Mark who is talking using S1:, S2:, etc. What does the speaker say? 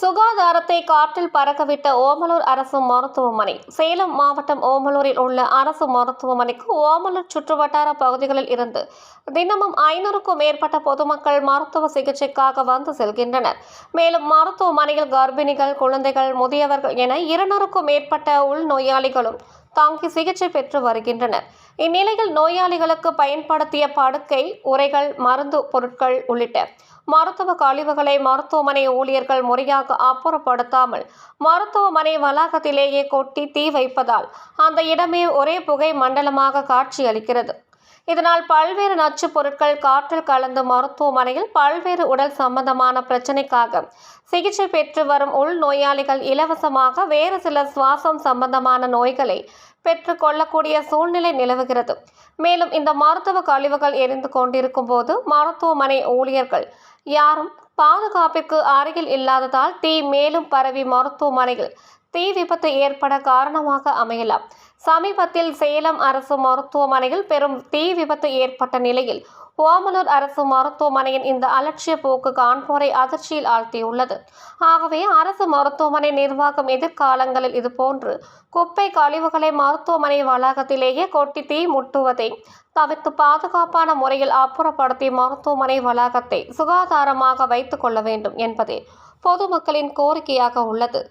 S1: சுகாதாரத்தை காற்றில் பறக்கவிட்ட ஓமலூர் அரசு மருத்துவமனை. சேலம் மாவட்டம் ஓமலூரில் உள்ள அரசு மருத்துவமனைக்கு ஓமலூர் சுற்றுவட்டார பகுதிகளில் இருந்து தினமும் ஐநூறுக்கும் மேற்பட்ட பொதுமக்கள் மருத்துவ சிகிச்சைக்காக வந்து செல்கின்றனர். மேலும் மருத்துவமனையில் கர்ப்பிணிகள் குழந்தைகள் முதியவர்கள் என இருநூறுக்கும் மேற்பட்ட உள்நோயாளிகளும் தாங்கி சிகிச்சை பெற்று வருகின்றனர். இந்நிலையில் நோயாளிகளுக்கு பயன்படுத்திய படுக்கை உரைகள் மருந்து பொருட்கள் உள்ளிட்ட மருத்துவ கழிவுகளை மருத்துவமனை ஊழியர்கள் முறையாக அப்புறப்படுத்தாமல் மருத்துவமனை வளாகத்திலேயே கொட்டி தீ வைப்பதால் அந்த இடமே ஒரே புகை மண்டலமாக காட்சியளிக்கிறது. இதனால் பல்வேறு நச்சுப் பொருட்கள் காற்றில் கலந்து மருத்துவமனையில் பல்வேறு உடல் சம்பந்தமான பிரச்சனைக்காக சிகிச்சை பெற்று வரும் உள் நோயாளிகள் இலவசமாக வேறு சில சுவாசம் சம்பந்தமான நோய்களை பெற்று கொள்ளக்கூடிய சூழ்நிலை நிலவுகிறது. மேலும் இந்த மருத்துவ கழிவுகள் எரிந்து கொண்டிருக்கும் போது மருத்துவமனை ஊழியர்கள் யாரும் பாதுகாப்பிற்கு அருகில் இல்லாததால் தீ மேலும் பரவி மருத்துவமனையில் தீ விபத்து ஏற்பட காரணமாக அமையலாம். சமீபத்தில் சேலம் அரசு மருத்துவமனையில் பெரும் தீ விபத்து ஏற்பட்ட நிலையில் ஓமலூர் அரசு மருத்துவமனையின் இந்த அலட்சிய போக்கு காண்போரை அதிர்ச்சியில் ஆழ்த்தியுள்ளது. ஆகவே அரசு மருத்துவமனை நிர்வாகம் எதிர்காலங்களில் இதுபோன்று குப்பை கழிவுகளை மருத்துவமனை வளாகத்திலேயே கொட்டி தீ முட்டுவதை தவிர்த்து பாதுகாப்பான முறையில் அப்புறப்படுத்தி மருத்துவமனை வளாகத்தை சுகாதாரமாக வைத்துக் கொள்ள வேண்டும் என்பதே பொதுமக்களின் கோரிக்கையாக உள்ளது.